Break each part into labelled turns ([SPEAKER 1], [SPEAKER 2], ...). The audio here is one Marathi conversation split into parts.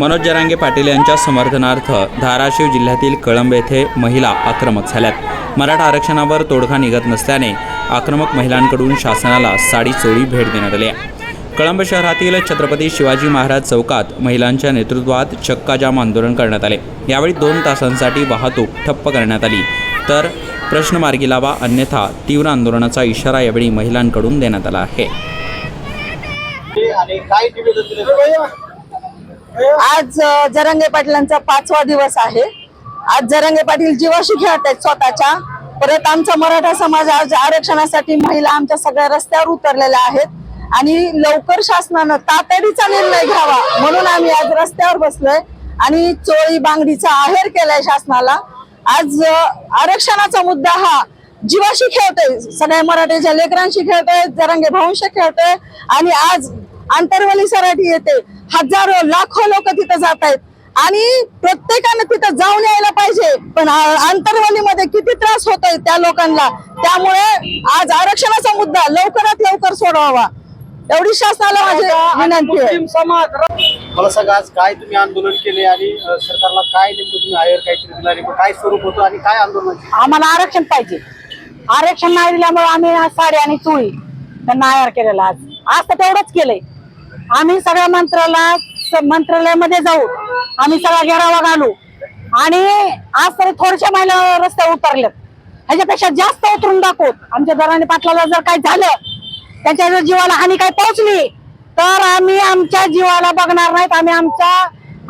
[SPEAKER 1] मनोज जरांगे पाटील यांच्या समर्थनार्थ धाराशिव जिल्ह्यातील कळंब येथे महिला आक्रमक झाल्यात. मराठा आरक्षणावर तोडगा निघत नसल्याने आक्रमक महिलांकडून शासनाला साडी चोळी भेट देण्यात आली आहे. कळंब शहरातील छत्रपती शिवाजी महाराज चौकात महिलांच्या नेतृत्वात चक्काजाम आंदोलन करण्यात आले. यावेळी दोन तासांसाठी वाहतूक ठप्प करण्यात आली. तर प्रश्न मार्गी लावा अन्यथा तीव्र आंदोलनाचा इशारा यावेळी महिलांकडून देण्यात आला आहे
[SPEAKER 2] आणि काय निवेदन दिलं
[SPEAKER 3] आज जरंगे पाटलांचा पाचवा दिवस आहे. आज जरंगे पाटील जीवाशी खेळत आहेत स्वतःच्या. परत आमचा मराठा समाज आज आरक्षणासाठी महिला आमच्या सगळ्या रस्त्यावर उतरलेल्या आहेत. आणि लवकर शासनानं तातडीचा निर्णय घ्यावा म्हणून आम्ही आज रस्त्यावर बसलोय. आणि चोळी बांगडीचा आहेर केलाय शासनाला. आज आरक्षणाचा मुद्दा हा जीवाशी खेळतोय. सगळ्या मराठीच्या लेकरांशी खेळतोय जरंगे भाऊंशी खेळतोय. आणि आज आंतरवली सराठी येते. हजारो लाखो लोक तिथं जात आहेत. आणि प्रत्येकाने तिथं जाऊन यायला पाहिजे. पण आंतरवलीमध्ये किती त्रास होतोय त्या लोकांना? त्यामुळे आज आरक्षणाचा मुद्दा लवकरात लवकर सोडवावा. एवढी शासनाला माझी विनंती आहे.
[SPEAKER 2] मला सांगा आज काय तुम्ही आंदोलन केले आणि सरकारला काय नेमकं तुम्ही हायर काहीतरी दिला नेमकं काय स्वरूप होतं आणि काय आंदोलन
[SPEAKER 4] आम्हाला आरक्षण पाहिजे. आरक्षण नाही दिल्यामुळे आम्ही साडी आणि चोळी त्यांना आयार केलेला आज. आज तर तेवढंच केलंय. आम्ही सगळ्या मंत्राला मंत्रालयामध्ये जाऊ. आम्ही सगळा घेरावा घालू. आणि आज तरी थोडशा महिला रस्त्यावर उतरल्यात ह्याच्यापेक्षा जास्त उतरून दाखवत आमच्या दराने पाटलाला जर काय झालं त्यांच्या जर जीवाला हानी काय पोहोचली तर आम्ही आमच्या जीवाला बघणार नाहीत. आम्ही आमच्या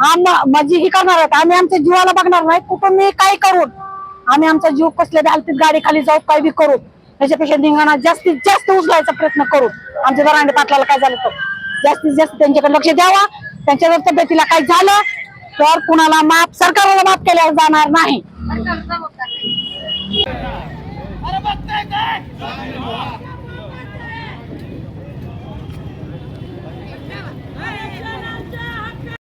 [SPEAKER 4] आम म्हणजे ही करणार आहेत. आम्ही आमच्या जीवाला बघणार नाहीत. कुठून मी काय करून आम्ही आमचा जीव कसल्या बी गाडी खाली जाऊ काय बी करू? त्याच्यापेक्षा निंगाणा जास्तीत जास्त उचलायचा प्रयत्न करू. आमच्या दरांडे पाटलाला काय झालं तर. जास्तीत जास्त त्यांच्याकडे लक्ष द्यावा. त्यांच्या जर तब्येतीला काय झालं तर कुणाला माफ सरकारला माफ केल्यावर जाणार नाही.